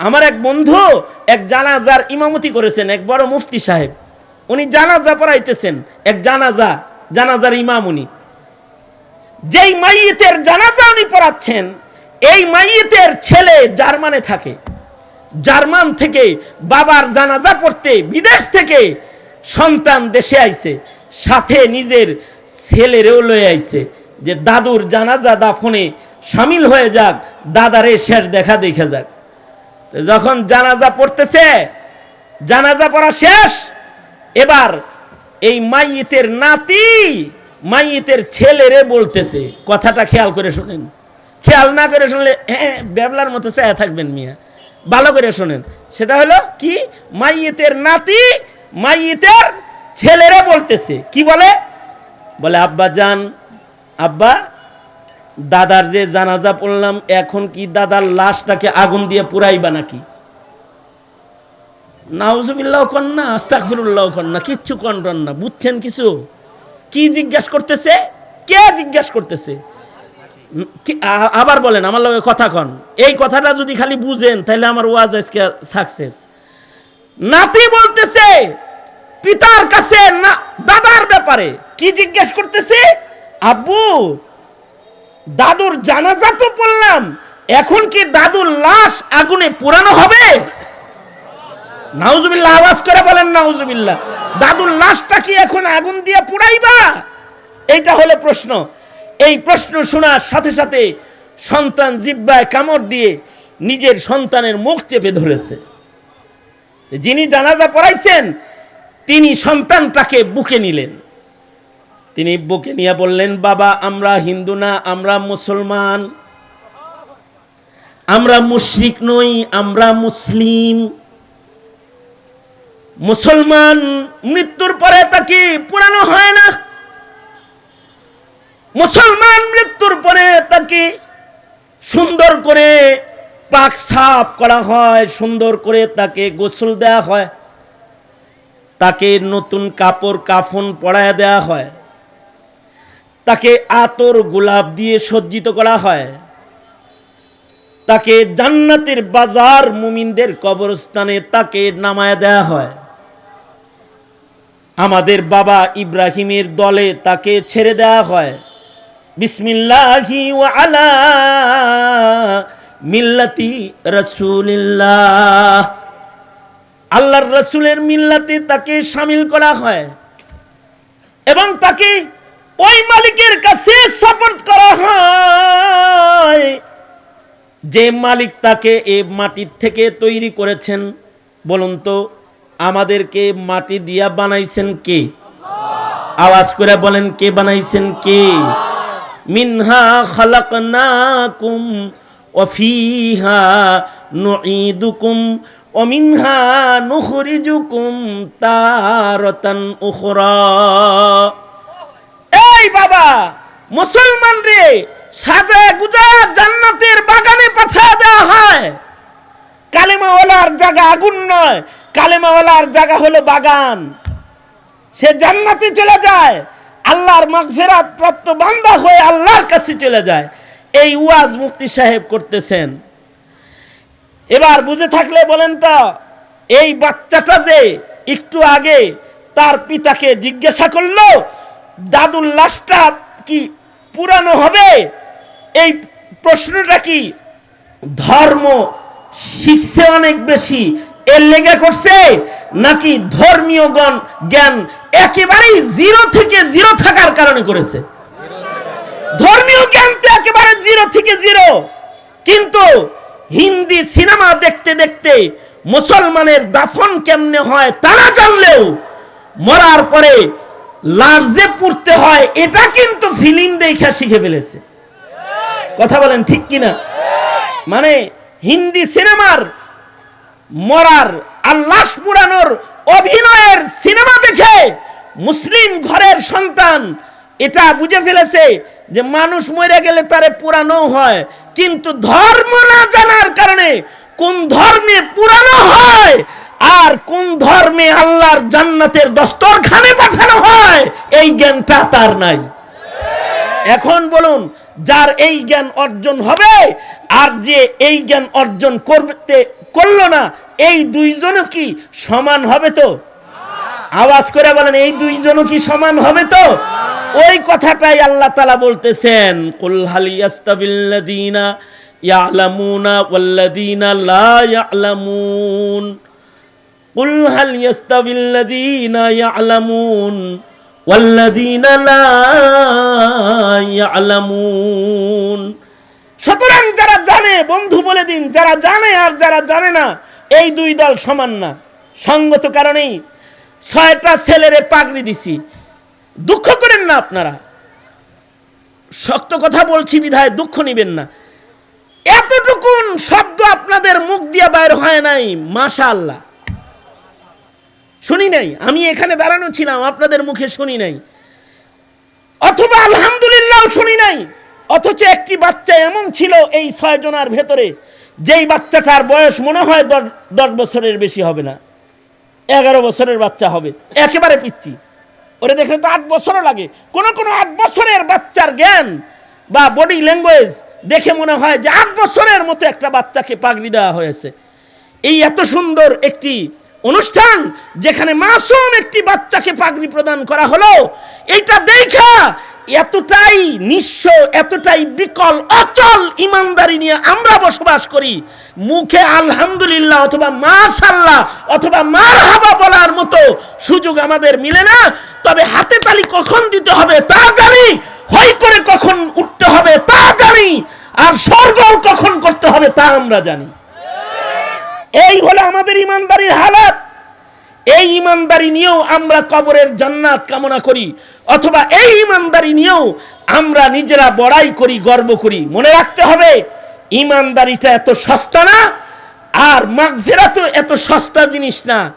আমার এক বন্ধু এক জানাজার ইমামতি করেছেন, এক বড় মুফতি সাহেব। উনি জানাজা পড়াইতেছেন, এক জানাজা, জানাজার ইমাম উনি। যেই মাইয়েতের জানাজা উনি পড়াচ্ছেন, এই মাইয়েতের ছেলে জার্মানে থাকে। জার্মান থেকে বাবার জানাজা পড়তে বিদেশ থেকে সন্তান দেশে আইছে, সাথে নিজের ছেলেরেও লয়ে আইছে যে দাদুর জানাজা দাফনে সামিল হয়ে যাক, দাদারে শেষ দেখা দেখে যাক। যখন জানাজা পড়তেছে, জানাজা পড়া শেষ, এবার এই মাইয়েতের নাতি মাইয়েতের ছেলেরে বলতেছে, কথাটা খেয়াল করে শোনেন। খেয়াল না করে শুনলে হ্যাঁ ব্যাবলার মতো চায়া থাকবেন মিয়া। ভালো করে শোনেন। সেটা হলো কি? মাইয়েতের নাতি মাইয়েতের ছেলেরে বলতেছে। কি বলে? বলে, আব্বা, যান। আব্বা দাদার যে জানাজা পড়লাম, এখন কি দাদার লাশটাকে আগুন দিয়ে পুরাইবা নাকি? নাউজুবিল্লাহ কন্যা আস্তাকফিরুল্লাহ কন্যা, কিচ্ছু কন্টন না, বুঝছেন কিছু? কি জিজ্ঞাস করতেছে? কে জিজ্ঞাস করতেছে? আবার বলেন, আমার লগে কথা কন। এই কথাটা যদি খালি বুঝেন তাহলে আমার ওয়াজ আজকে সাকসেস নাতি বলতেছে, পিতার কাছে না, দাদার ব্যাপারে, কি জিজ্ঞেস করতেছে? আব্বু দাদুর জানাজা তো পড়লাম। এখন কি দাদুর লাশ আগুনে পোড়ানো হবে? নাউজুবিল্লাহ, আওয়াজ করে বলেন নাউজুবিল্লাহ। দাদুর লাশটা কি এখন আগুন দিয়ে পুড়াইবা? এইটা হলো প্রশ্ন। এই প্রশ্ন শোনার সাথে সাথে সন্তান জিব্বায় কামড় দিয়ে নিজের সন্তানের মুখ চেপে ধরেছে। যিনি জানাজা পড়াইছেন, তিনি সন্তানটাকে বুকে নিলেন। তিনি বুকে নিয়ে বললেন, বাবা, আমরা হিন্দু না, আমরা মুসলমান। আমরা মুশরিক নই, আমরা মুসলিম। মুসলমান মৃত্যুর পরে তাকে পুরানো হয় না? মুসলমান মৃত্যুর পরে তাকে সুন্দর করে পাক সাফ করা হয়, সুন্দর করে তাকে গোসল দেওয়া হয়, তাকে নতুন কাপড়, কাফন পরায় দেওয়া হয়। তাকে আতর গোলাপ দিয়ে সজ্জিত করা হয়। তাকে জান্নাতের বাজার মুমিনদের কবরস্থানে তাকে নামায় দেওয়া হয়। আমাদের বাবা ইব্রাহিমের দলে তাকে ছেড়ে দেওয়া হয়। বিসমিল্লাহি আলা মিল্লাতি রাসূলিল্লাহ। আল্লাহর রসুলের মিল্লাতে তাকে সামিল করা হয়। এবং তাকে ওই মালিকের কাছে সাপোর্ট করা হয়। যে মালিক তাকে এ মাটির থেকে তৈরি করেছেন, বলুন তো, আমাদেরকে মাটি দিয়া বানাইছেন কে? আওয়াজ করে বলেন, কে বানাইছেন কে? মিনহা খালাকনাকুম ওয়া ফিহা নুঈদুকুম ওয়া মিনহা নুখরিজুকুম তারাতান উখরা। এই বাবা, মুসলমান রে সাজায় গুজা জান্নাতের বাগানে পাঠা দেওয়া হয়। কালেমাওয়ালার জায়গা আগুন নয়, কালেমাওয়ালার জায়গা হলো বাগান। সে জান্নাতে চলে যায়, আল্লাহর মাগফিরাত প্রাপ্ত বান্দা হয়ে আল্লাহর কাছে চলে যায়। এই ওয়াজ মুফতি সাহেব করতেছেন। এবার বুঝে থাকলে বলেন তো, এই বাচ্চাটা যে একটু আগে তার পিতাকে জিজ্ঞাসা করল দাদুর লাশটা কি পুরানো হবে? এই প্রশ্নটা কি? ধর্ম শিখছে অনেক বেশি। এর লেগে করছে? নাকি ধর্মীয় জ্ঞান একেবারেই জিরো থেকে জিরো থাকার কারণে করেছে? ধর্মীয় জ্ঞান তো একেবারে জিরো থেকে জিরো। কিন্তু হিন্দি সিনেমা দেখতে দেখতে মুসলমানের দাফন কেমনে হয় তারা জানলেও মরার পরে যে পুড়তে হয়, এটা কিন্তু ফিল্ম দেখা শিখে ফেলেছে। কথা বলেন ঠিক কিনা? মানে হিন্দি সিনেমার মরার আল্লাস পুরানোর অভিনয়ের সিনেমা দেখে মুসলিম ঘরের সন্তান এটা বুঝে ফেলেছে যে মানুষ মরে গেলে তারে পুরানো হয়, কিন্তু ধর্ম না জানার কারণে কোন ধর্মে পুরানো হয় আর কোন ধর্মে আল্লাহর জান্নাতের দস্তরখানে পাঠানো হয়? এই জ্ঞানটা তার নাই। এখন বলুন, যার এই জ্ঞান অর্জন হবে, আর যে এই জ্ঞান অর্জন করতে করল না, এই দুইজনও কি সমান হবে তো? আওয়াজ করে বলেন, এই দুইজনও কি সমান হবে তো? ওই কথাটাই আল্লাহ তালা বলতেছেন, কুল হাল ইয়াস্তাবিল্লাযীনা ইয়ালামুনা ওয়াল্লাযীনা লা ইয়ালামুন। কুল হাল ইয়াস্তাবিল্লাযীনা ইয়ালামুন ওয়াল্লাযীনা লা ইয়ালামুন সুতরাং যারা জানে, বন্ধু বলে দিন, যারা জানে আর যারা জানে না, এই দুই দল সমান না। সঙ্গত কারণেই ছয়টা ছেলেরে পাগড়ি দিছি। দুঃখ করেন না আপনারা। শক্ত কথা বলছি, বিধায় দুঃখ নিবেন না। এতটুকুন শব্দ আপনাদের মুখ দিয়ে বাইর হয় নাই মাশা আল্লাহ শুনি নাই? আমি এখানে দাঁড়ানো ছিলাম, আপনাদের মুখে শুনি নাই। অথবা আলহামদুলিল্লাহ শুনি নাই। অথচ একটি বাচ্চা এমন ছিল এই ছয় জনার ভেতরে, যেই বাচ্চাটার বয়স মনে হয় দশ- বছরের বেশি হবে না। এগারো বছরের বাচ্চা হবে। একেবারে পিচ্ছি ওরে দেখলে তো আট বছরও লাগে। কোন, কোনো আট বছরের বাচ্চার জ্ঞান বা বডি ল্যাঙ্গুয়েজ দেখে মনে হয় যে আট বছরের মতো একটা বাচ্চাকে পাগড়ি দেওয়া হয়েছে। এই এত সুন্দর একটি অনুষ্ঠান যেখানে মাসুম একটি বাচ্চাকে পাগড়ি প্রদান করা হলো এটা দেখা এতটাই নিঃস্ব, এতটাই বিকল, অচল ইমানদারি নিয়ে আমরা বসবাস করি। মুখে আলহামদুলিল্লাহ অথবা মাশাল্লাহ অথবা মারহাবা বলার মতো সুযোগ আমাদের মিলে না। তবে হাতে তালি কখন দিতে হবে তা জানি, হয় করে কখন উঠতে হবে তা জানি, আর স্বর্গ কখন করতে হবে তা আমরা জানি। এই হলো আমাদের ইমানদারির হালাত। এই ইমানদারি নিয়েও আমরা কবরের জান্নাত কামনা করি, অথবা এই ইমানদারি নিয়েও আমরা নিজেরা বড়াই করি, গর্ব করি। মনে রাখতে হবে, ইমানদারিটা এত সস্তা না, আর মাগফেরাত এত সস্তা জিনিস না।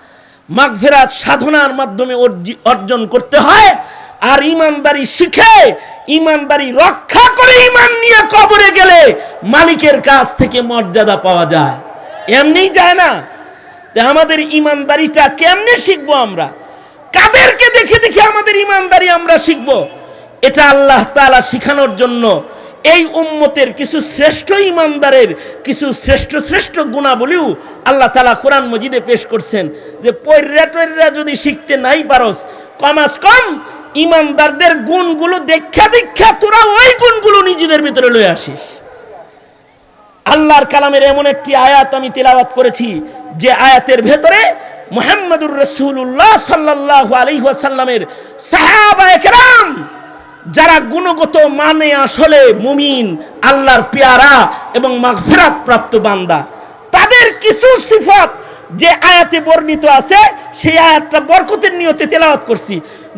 মাগফেরাত সাধনার মাধ্যমে অর্জি- অর্জন করতে হয়, আর ইমানদারি শিখে, ইমানদারি রক্ষা করে ইমান নিয়ে কবরে গেলে মালিকের কাছ থেকে মর্যাদা পাওয়া যায়। এমনি যায় না। আমাদের ইমানদারিটা কেমনে শিখব আমরা? কাদেরকে দেখে দেখে আমাদের ইমানদারি আমরা শিখব? এটা আল্লাহ তাআলা শিখানোর জন্য এই উম্মতের কিছু শ্রেষ্ঠ ইমানদারের কিছু শ্রেষ্ঠ শ্রেষ্ঠ গুণাবলীও আল্লাহ তালা কোরআন মজিদে পেশ করছেন। যে পৈরা টৈরা যদি শিখতে নাই পারস, কমাস কম ইমানদারদের গুণগুলো দেখা দেখা তোরা ওই গুণগুলো নিজেদের ভিতরে লয়ে আসিস। আল্লাহর কালামের এমন একটি আয়াত আমি তেলাওয়াত করেছি, যে আয়াতের ভেতরে মুহাম্মদুর রসুল্লাহ সাল্লাহ আলহিহাসাল্লামের সাহাবা একরাম, যারা গুণগত মানে আসলে মুমিন, আল্লাহর পেয়ারা এবং মাগফিরাত প্রাপ্ত বান্দা। তাদের কিছু সিফত যে আয়াতে বর্ণিত আছে, সেই আয়াতটা বরকতের নিয়তে তেলাওয়াত করছি।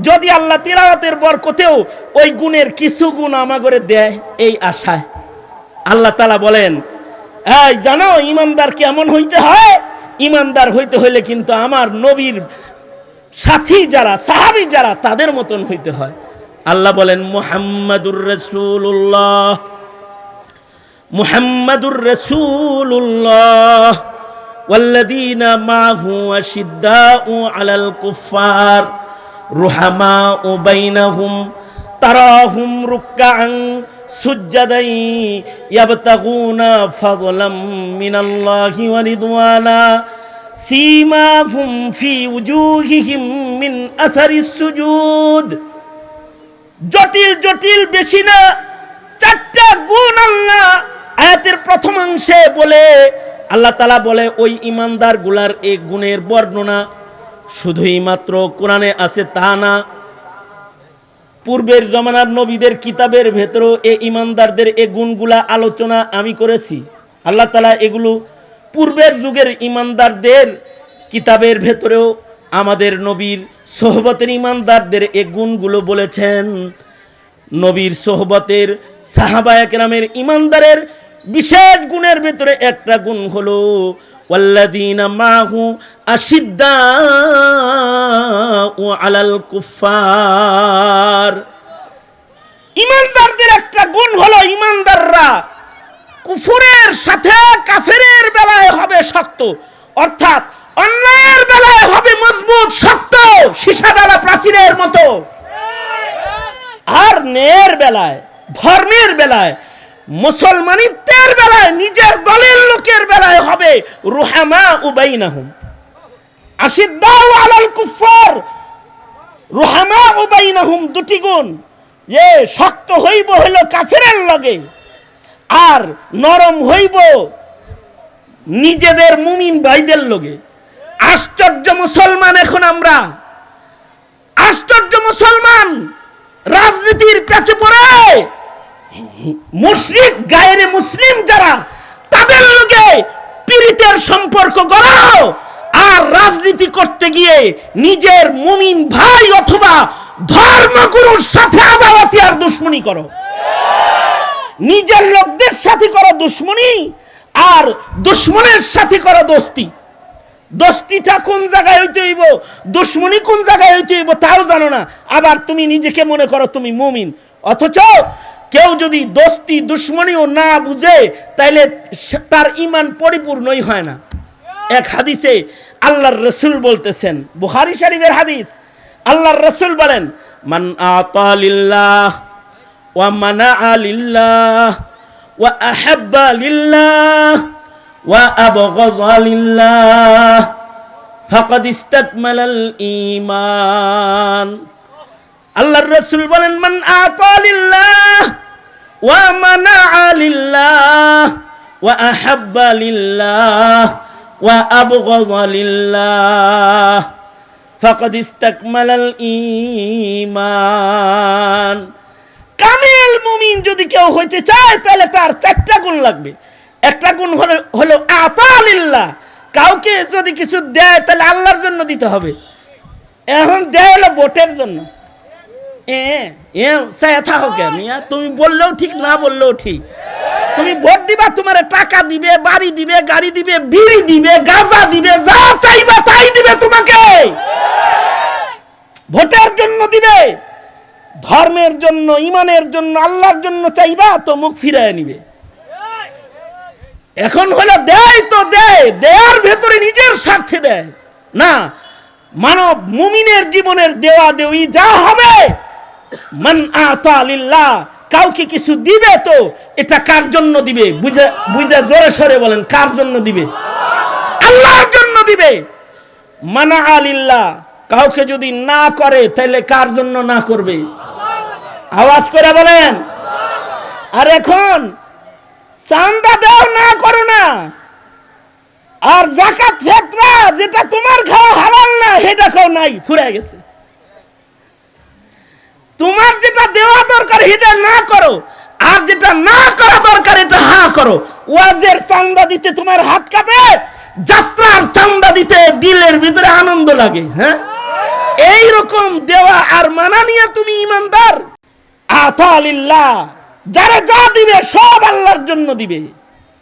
যদি আল্লাহ তেলাওয়াতের বরকতেও ওই গুণের কিছু গুণ আমাগরে দেয়, এই আশায়। আল্লাহ তালা বলেন এই জানো ইমানদার কেমন হইতে হয় ইমানদার হইতে হইলে কিন্তু আমার নবীর সাথী যারা সাহাবি যারা তাদের মতন হইতে হয় আল্লাহ বলেন মুহাম্মাদুর রসুল্লাহ মুহাম্মাদুর রসুল্লাহ والذين معه أشداء على الكفار رحماء بينهم تراهم ركعا ফি জটিল জটিল, বেশি না, চারটা গুণ আল্লাহ আয়াতের প্রথম অংশে বলে, আল্লাহ তালা বলে, ওই ইমানদারগুলার এই গুণের বর্ণনা শুধুই মাত্র কোরআনে আছে তা না। পূর্বের জমানার নবীদের কিতাবের ভেতরেও এ ইমানদারদের এ গুণগুলা আলোচনা আমি করেছি। আল্লাহ তালা এগুলো পূর্বের যুগের ইমানদারদের কিতাবের ভেতরেও আমাদের নবীর সোহবতের ইমানদারদের এ গুণগুলো বলেছেন। নবীর সোহবতের সাহাবায়ক নামের ইমানদারের বিশেষ গুণের ভেতরে একটা গুণ হলো মাহু আশিদ্দা ও আলাল কুফার ইমানদারদের একটা গুণ হলো ইমানদাররা কুফুরের সাথে কাফেরের বেলায় হবে শক্ত। অর্থাৎ অন্যায়ের বেলায় হবে মজবুত, শক্ত সীসাডালা প্রাচীরের মতো। আর ন্যায়ের বেলায়, ধর্মের বেলায় মুসলমানিত্বের বেলায়, নিজের দলের লোকের বেলায় হবে রুহামা উবাইনাহুম আশিদ্দাউ আলাল কুফার রুহামা উবাইনাহুম দুটি গুণ। যে শক্ত হইব হইল কাফেরের লগে, আর নরম হইব নিজেদের মুমিন ভাইদের লগে। আশ্চর্য মুসলমান এখন আমরা। আশ্চর্য মুসলমান রাজনীতির পেছে পড়ে। মুশরিক গায়েরে মুসলিম যারা, তাদের সম্পর্ক গড়াও আর রাজনীতি করতে গিয়ে নিজের মুমিন ভাই অথবা ধর্মগুরুর সাথে আদাওয়াতি আর করো। নিজের লোকদের সাথে করো দুশ্মনী আর দুশ্মনের সাথে করো দোস্তি। দোস্তিটা কোন জায়গায় হইতে হইব, দুশ্মনী কোন জায়গায় হইতে হইব তাও জানো না। আবার তুমি নিজেকে মনে করো তুমি মুমিন। অথচ কেউ যদি দোস্তি, দুশ্মনীও না বুঝে, তাইলে তার ইমান পরিপূর্ণই হয় না। এক হাদিসে আল্লাহর রসুল বলতেছেন বুহারি শরীফের হাদিস, আল্লাহর রসুল বলেন, মান আতালিল্লাহ ওয়া মানা লিল্লাহ ওয়া আহাব্বা লিল্লাহ ওয়া আবগাযা লিল্লাহ ফাকাদ ইস্তাকমালাল ঈমান। আল্লাহর রাসূল বলেন, মান আতালিল্লাহ কামেল মুমিন যদি কেউ হইতে চায়, তাহলে তার চারটা গুণ লাগবে। একটা গুণ হলো হলো আতালিল্লাহ কাউকে যদি কিছু দেয়, তাহলে আল্লাহর জন্য দিতে হবে। এখন দেয় হলো ভোটের জন্য। এ এ সায়া থাকো কে তুমি বললেও ঠিক, না বললেও ঠিক। তুমি ভোট দিবা, তোমার টাকা দিবে, বাড়ি দিবে, গাড়ি দিবে, বিড়ি দিবে, গাঁজা দিবে, যা চাইবা তাই দিবে তোমাকে। ভোটের জন্য দিবে, ধর্মের জন্য, ইমানের জন্য, আল্লাহর জন্য চাইবা তো মুখ ফিরায় নিবে। এখন হলো দেয় তো দেয়, দেয়ার ভেতরে নিজের স্বার্থে দেয়। না, মানব মুমিনের জীবনের দেওয়া দেওয়ি যা হবে মান আতা কাউকে কিছু দিবে তো, এটা কার জন্য দিবে? বুঝে বুঝে জোরে সরে বলেন, কার জন্য দিবে? আল্লাহর জন্য দিবে। মানা আলিল্লাহ কাউকে যদি না করে তাহলে কার জন্য না করবে? আওয়াজ করে বলেন। আর এখন, চান্দা দাও না, করো না। আর জাকাত ফেতরা, যেটা তোমার খাওয়া হালাল না, সেটা খাও নাই ফুরে গেছে তোমার যেটা দেওয়া দরকার সেটা না করো। আর যেটা না করা দরকার, এটা হা করো। ওয়াজের চান্দা দিতে তোমার হাত কাঁপে, যাত্রার চান্দা দিতে দিলের ভিতরে আনন্দ লাগে হ্যাঁ? এই রকম দেওয়া আর মানা নিয়ে তুমি ইমানদার। আতালিল্লাহ যারা যা দিবে, সব আল্লাহর জন্য দিবে।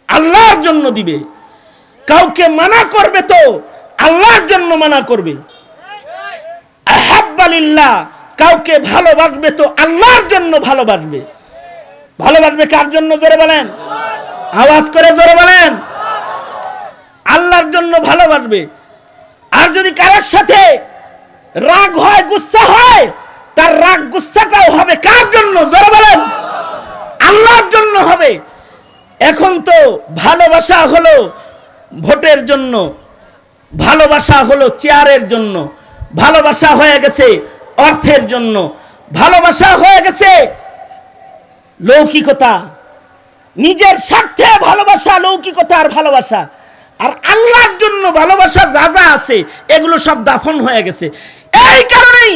আল্লাহর জন্য দিবে। কাউকে মানা করবে তো আল্লাহর জন্য মানা করবে। আহাব্বালিল্লাহ কাউকে ভালোবাসবে তো আল্লাহর জন্য ভালোবাসবে। ভালোবাসবে কার জন্য? জোরে বলেন। আওয়াজ করে জোরে বলেন। আল্লাহর জন্য ভালোবাসবে। আর যদি কারোর সাথে রাগ হয়, গুসা হয়, তার রাগ গুসাটাও হবে কার জন্য? জোরে বলেন। আল্লাহর জন্য হবে। এখন তো ভালোবাসা হলো ভোটের জন্য, ভালোবাসা হলো চেয়ারের জন্য, ভালোবাসা হয়ে গেছে অর্থের জন্য ভালোবাসা হয়ে গেছে। লৌকিকতা, নিজের স্বার্থে ভালোবাসা, লৌকিকতা আর ভালোবাসা। আর আল্লাহর জন্য ভালোবাসা যা যা আছে, এগুলো সব দাফন হয়ে গেছে। এই কারণেই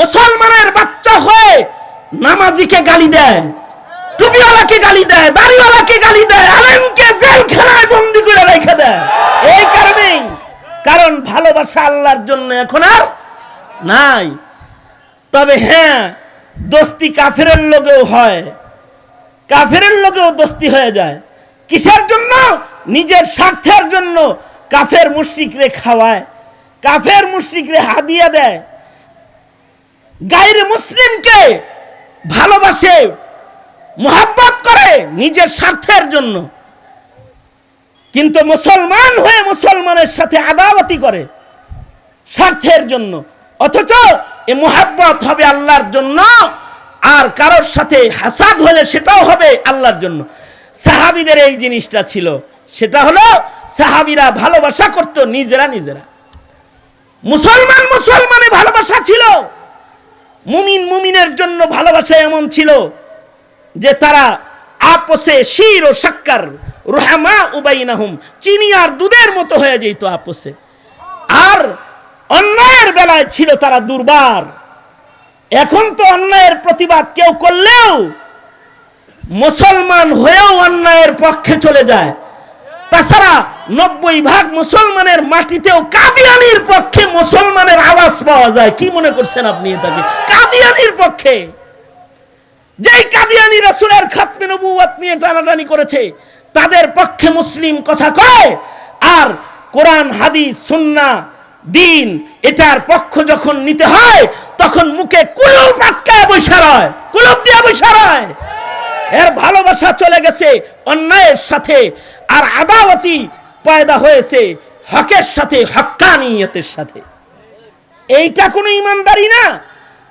মুসলমানের বাচ্চা হয়ে নামাজিকে গালি দেয়, টুপিওয়ালাকে গালি দেয়, দাড়িওয়ালাকে গালি দেয়, আলেমকে জেলখানায় বন্দি করে রেখে দেয়। এই কারণেই, কারণ ভালোবাসা আল্লাহর জন্য এখন আর নাই। তবে হ্যাঁ দোস্তি কাফেরের লোকেও হয়। কাফেরের লোকেও দোস্তি হয়ে যায়। কিসের জন্য? নিজের স্বার্থের জন্য কাফের মুশ্রিকরে খাওয়ায়, কাফের মুশ্রিকরে হাদিয়া দেয়। গায়ের মুসলিমকে ভালোবাসে, মোহাব্বত করে নিজের স্বার্থের জন্য। কিন্তু মুসলমান হয়ে মুসলমানের সাথে আদাবতি করে স্বার্থের জন্য। অথচ এ মোহাব্বত হবে আল্লাহর জন্য, আর কারোর সাথে হাসাদ হলে সেটাও হবে আল্লাহর জন্য। সাহাবিদের এই জিনিসটা ছিল। সেটা হলো, সাহাবিরা ভালোবাসা করত নিজেরা নিজেরা। মুসলমান মুসলমানে ভালোবাসা ছিল। মুমিন মুমিনের জন্য ভালোবাসা এমন ছিল যে তারা আপসে শির ও সাক্কার রোহামা উবাইনাহুম, চিনি আর দুধের মতো হয়ে যেত আপসে। আর অন্যায়ের বেলায় ছিল তারা দুর্বার। এখন তো অন্যায়ের প্রতিবাদ কেউ করলেও মুসলমান হয়েও অন্যায়ের পক্ষে চলে যায়। তাছাড়া নব্বই ভাগ মুসলমানের মাটিতেও কাদিয়ানির পক্ষে মুসলমানের আওয়াজ পাওয়া যায়। কি মনে করছেন আপনি এটাকে? কাদিয়ানির পক্ষে। যেই কাদিয়ানি রাসূলের খাতমে নবুয়ত নিয়ে টানাটানি করেছে, তাদের পক্ষে মুসলিম কথা কয়, আর কোরআন, হাদিস সুন্না দিন এটার পক্ষ যখন নিতে হয়, তখন মুখে কুলুপ আটকায় বৈশা রয়, কুলুপ দিয়ে বৈশা এর ভালোবাসা চলে গেছে অন্যায়ের সাথে, আর আদাওয়াতি পয়দা হয়েছে হকের সাথে, হক্কানিয়তের সাথে। এইটা কোনো ইমানদারি না।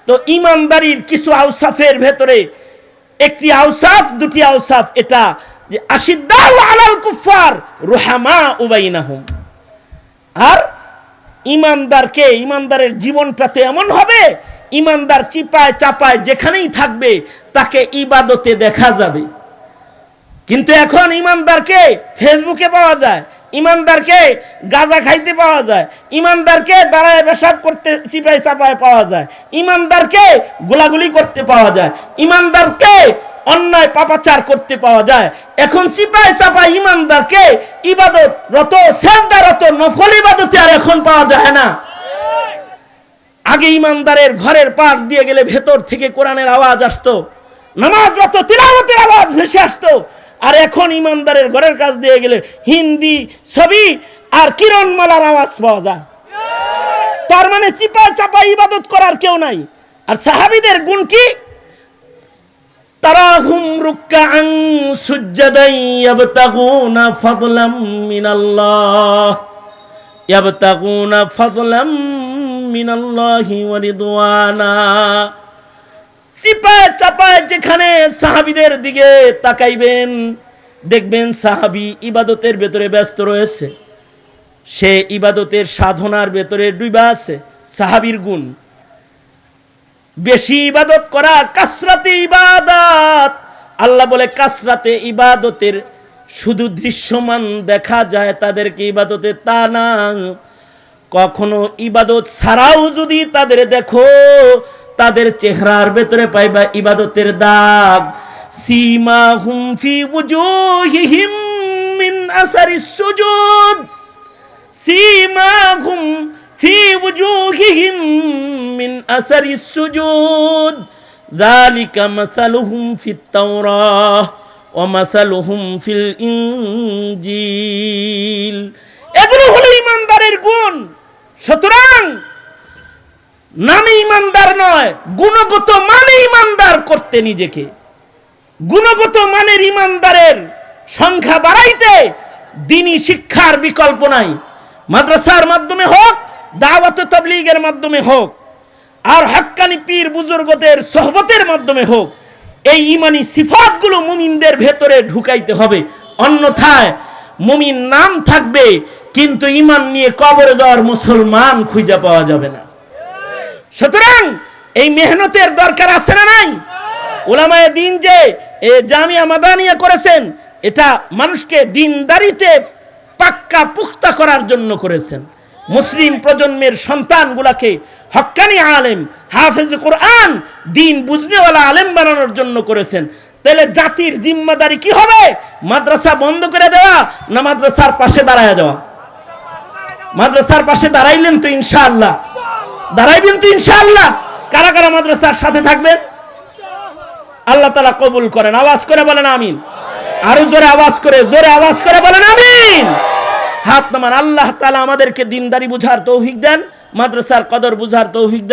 তো ইমানদারির কিছু আউসাফের ভেতরে একটি আউসাফ, দুটি আউসাফ, এটা যে আশিদ্দাউ আলাল কুফার রুহামা উবাইনাহুম আর ইমানদারকে, ইমানদারের জীবনটাতে এমন হবে, ইমানদার চিপায় চাপায় যেখানেই থাকবে, তাকে ইবাদতে দেখা যাবে। কিন্তু এখন ইমানদারকে ফেসবুকে পাওয়া যায়, ইমানদারকে গাজা খাইতে পাওয়া যায়, ইমানদারকে দাঁড়ায় পেশাব করতে চিপাই চাপায় পাওয়া যায়, ইমানদারকে গোলাগুলি করতে পাওয়া যায়, ইমানদারকে অন্যায় পাপাচার করতে পাওয়া যায়। এখন সিপাই চাপা ইমানদারকে ইবাদত রত সেজদারত নফল ইবাদতে আর এখন পাওয়া যায় না। আগে ইমানদারের ঘরের পাট দিয়ে গেলে ভেতর থেকে কোরআনের আওয়াজ আসতো নামাজরত তিলাওয়াতের আওয়াজ ভেসে আসতো, আর এখন ইমানদারের ঘরের কাজ দিয়ে গেলে হিন্দি, ছবি আর কিরণমালার আওয়াজ পাওয়া যায়। তার মানে চিপা চাপা ইবাদত করার কেউ নাই। আর সাহাবিদের গুণ কি? যেখানে সাহাবিদের দিকে তাকাইবেন, দেখবেন সাহাবি ইবাদতের ভেতরে ব্যস্ত রয়েছে। সে ইবাদতের সাধনার ভেতরে ডুবা আছে, সাহাবির গুণ। বেশি ইবাদত করা, কাসরাতে ইবাদত। আল্লাহ বলে, কাসরাতে ইবাদতের শুধু দৃশ্যমান দেখা যায় তাদেরকে ইবাদতে, তা না। কখনো ইবাদত ছাড়াও যদি তাদের দেখো, তাদের চেহারার ভেতরে পাইবা ইবাদতের দাগ। সীমা হুমফি উজুহিহিম মিন আসারি সুজুদ। সীমা হুম ফি উজুহিহিম মিন আসারি সুজুদ। ذلك مثلهم في التوراة ومثلهم في الإنجيل এগুলো হলো ইমানদারের গুণ সুতরাং নামে ইমানদার নয় গুণগত মানে ইমানদার করতে নিজেকে গুণগত মানের ইমানদারের সংখ্যা বাড়াইতে দিনী শিক্ষার বিকল্প নাই মাদ্রাসার মাধ্যমে হোক দাওয়াত তবলিগের মাধ্যমে হোক আর হাক্কানি পীর বুজুর্গদের সহবতের মাধ্যমে হোক, এই ইমানি সিফাতগুলো মুমিনদের ভেতরে ঢুকাইতে হবে। অন্যথায় মুমিন নাম থাকবে, কিন্তু ইমান নিয়ে কবরে যাওয়ার মুসলমান খুঁজে পাওয়া যাবে না। সুতরাং এই মেহনতের দরকার আছে না নাই? ওলামায়ে দিন যে এ জামিয়া মাদানিয়া করেছেন, এটা মানুষকে দিনদারিতে পাক্কা পুক্তা করার জন্য করেছেন। মুসলিম প্রজন্মের সন্তানগুলাকে হক্কানি আলেম, হাফেজ কোরআন, দিন বুঝনেওয়ালা আলেম বানানোর জন্য করেছেন। তাহলে জাতির জিম্মাদারি কি হবে? মাদ্রাসা বন্ধ করে দেওয়া না মাদ্রাসার পাশে দাঁড়ায় যাওয়া? মাদ্রাসার পাশে দাঁড়াইলেন তো ইনশাআল্লাহ। দাঁড়াইবেন তো ইনশাআল্লাহ। কারা কারা মাদ্রাসার সাথে থাকবেন? আল্লাহ তালা কবুল করেন। আওয়াজ করে বলেন আমিন। আরও জোরে আওয়াজ করে, জোরে আওয়াজ করে বলেন আমিন। হাত নামান আল্লাহ তালা আমাদেরকে দিনদারি বুঝার তৌহিক দেন মাদ্রাসার কদর বুঝার তৌফিক দেন।